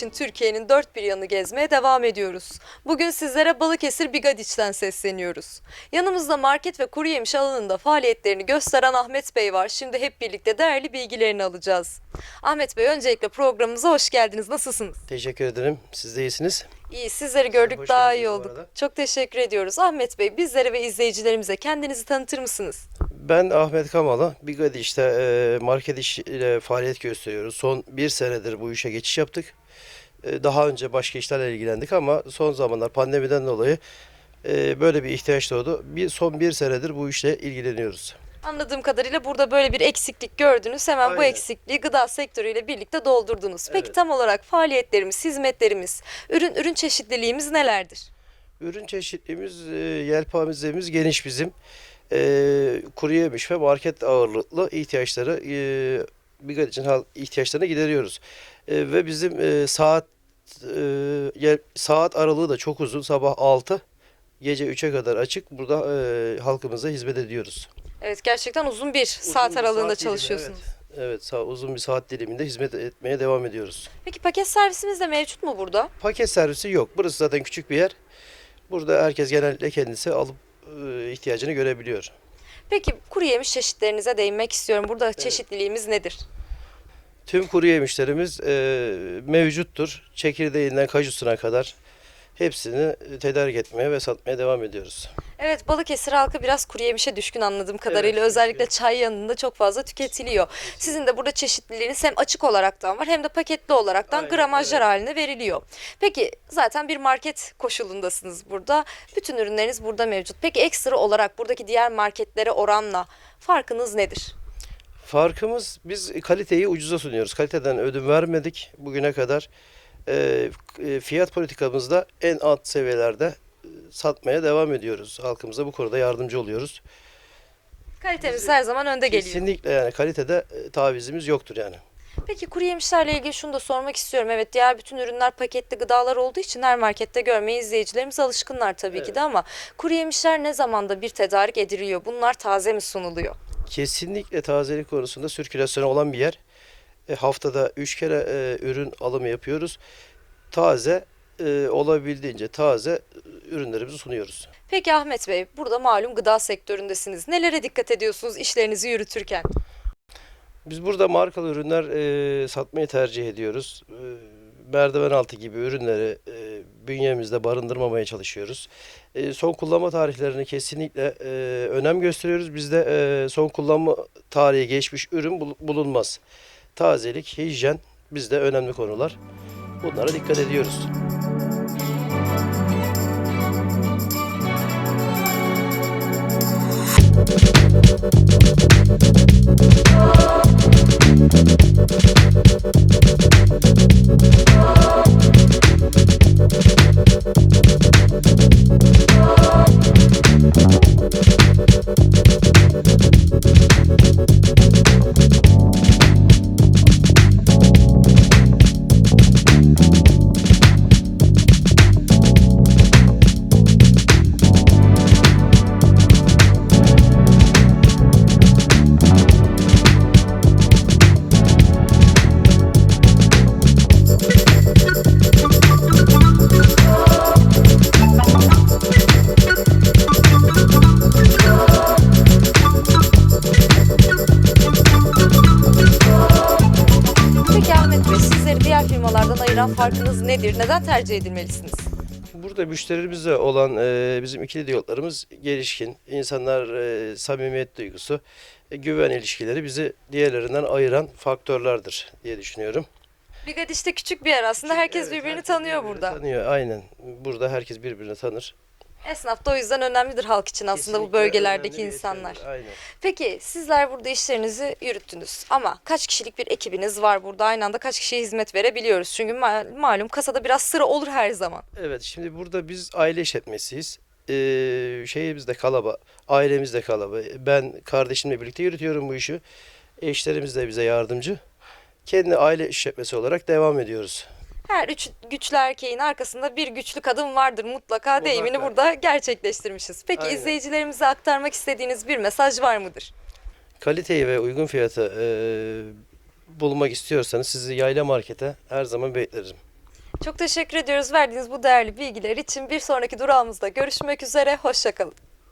için Türkiye'nin dört bir yanı gezmeye devam ediyoruz. Bugün sizlere Balıkesir Bigadiç'ten sesleniyoruz. Yanımızda market ve kuru yemiş alanında faaliyetlerini gösteren Ahmet Bey var. Şimdi hep birlikte değerli bilgilerini alacağız. Ahmet Bey öncelikle programımıza hoş geldiniz. Nasılsınız? Teşekkür ederim. Siz de iyisiniz. İyi, sizleri gördük hoş daha iyi olduk. Çok teşekkür ediyoruz. Ahmet Bey, bizlere ve izleyicilerimize kendinizi tanıtır mısınız? Ben Ahmet Kamalı. Bigadi işte e, market işiyle faaliyet gösteriyoruz. Son bir senedir bu işe geçiş yaptık. E, Daha önce başka işlerle ilgilendik ama son zamanlar pandemiden dolayı e, böyle bir ihtiyaç doğdu. Bir, son bir senedir bu işle ilgileniyoruz. Anladığım kadarıyla burada böyle bir eksiklik gördünüz. Hemen bu Aynen. eksikliği gıda sektörüyle birlikte doldurdunuz. Peki Evet. tam olarak faaliyetlerimiz, hizmetlerimiz, ürün ürün çeşitliliğimiz nelerdir? Ürün çeşitliliğimiz, e, yelpazemiz geniş bizim. E, kuru yemiş ve market ağırlıklı ihtiyaçları e, Bigadi için ihtiyaçlarını gideriyoruz. E, ve bizim e, saat e, saat aralığı da çok uzun. Sabah 6 gece 3'e kadar açık. Burada e, halkımıza hizmet ediyoruz. Evet gerçekten uzun bir Uzun saat bir aralığında saat dilimi, çalışıyorsunuz. Evet, evet sa- uzun bir saat diliminde hizmet etmeye devam ediyoruz. Peki paket servisimiz de mevcut mu burada? Paket servisi yok. Burası zaten küçük bir yer. Burada herkes genellikle kendisi alıp e, ihtiyacını görebiliyor. Peki kuru yemiş çeşitlerinize değinmek istiyorum. Burada çeşitliliğimiz nedir? Tüm kuru yemişlerimiz e, mevcuttur. Çekirdeğinden kajusuna kadar hepsini tedarik etmeye ve satmaya devam ediyoruz. Evet Balıkesir halkı biraz kuru yemişe düşkün anladığım kadarıyla. Evet, Özellikle çay yanında çok fazla tüketiliyor. Sizin de burada çeşitliliğiniz hem açık olaraktan var hem de paketli olaraktan Aynen, gramajlar evet. haline veriliyor. Peki zaten bir market koşulundasınız burada. Bütün ürünleriniz burada mevcut. Peki ekstra olarak buradaki diğer marketlere oranla farkınız nedir? Farkımız biz kaliteyi ucuza sunuyoruz. Kaliteden ödün vermedik bugüne kadar. E, e, fiyat politikamızda en alt seviyelerde e, satmaya devam ediyoruz. Halkımıza bu konuda yardımcı oluyoruz. Kalitemiz her zaman önde geliyor. Kesinlikle yani kalitede e, tavizimiz yoktur yani. Peki kuru yemişlerle ilgili şunu da sormak istiyorum. Evet diğer bütün ürünler paketli gıdalar olduğu için her markette görmeye izleyicilerimiz alışkınlar tabii ki de ama kuru yemişler ne zamanda bir tedarik ediliyor? Bunlar taze mi sunuluyor? Kesinlikle tazelik konusunda sirkülasyonu olan bir yer. E, haftada 3 kere e, ürün alımı yapıyoruz. Taze e, olabildiğince taze ürünlerimizi sunuyoruz. Peki Ahmet Bey, burada malum gıda sektöründesiniz. Nelere dikkat ediyorsunuz işlerinizi yürütürken? Biz burada markalı ürünler e, satmayı tercih ediyoruz. E, merdiven altı gibi ürünleri e, bünyemizde barındırmamaya çalışıyoruz. E, son kullanma tarihlerini kesinlikle e, önem gösteriyoruz. Bizde e, son kullanma tarihi geçmiş ürün bul- bulunmaz. Tazelik, hijyen bizde önemli konular. Bunlara dikkat ediyoruz. Peki Ahmet firmalardan ayıran farkınız nedir? Neden tercih edilmelisiniz? Burada müşterimizle olan e, bizim ikili diyaloglarımız gelişkin. İnsanlar e, samimiyet duygusu, e, güven ilişkileri bizi diğerlerinden ayıran faktörlerdir diye düşünüyorum. Bigadiş'te küçük bir yer aslında. Herkes birbirini tanıyor burada. Tanıyor aynen. Burada herkes birbirini tanır. Esnaf da o yüzden önemlidir halk için aslında bu Kesinlikle bölgelerdeki önemli bir insanlar. etkendir, Aynen. Peki sizler burada işlerinizi yürüttünüz ama kaç kişilik bir ekibiniz var burada? Aynı anda kaç kişiye hizmet verebiliyoruz? Çünkü ma- malum kasada biraz sıra olur her zaman. Evet şimdi burada biz aile işletmesiyiz. Ee, şeyimiz de kalaba, ailemiz de kalaba. Ben kardeşimle birlikte yürütüyorum bu işi. Eşlerimiz de bize yardımcı. Kendi aile işletmesi olarak devam ediyoruz. Her üç güçlü erkeğin arkasında bir güçlü kadın vardır mutlaka deyimini Muhakkak. burada gerçekleştirmişiz. Peki Aynen. izleyicilerimize aktarmak istediğiniz bir mesaj var mıdır? Kaliteyi ve uygun fiyatı e, bulmak istiyorsanız sizi Yayla Market'e her zaman beklerim. Çok teşekkür ediyoruz verdiğiniz bu değerli bilgiler için. Bir sonraki durağımızda görüşmek üzere. Hoşçakalın.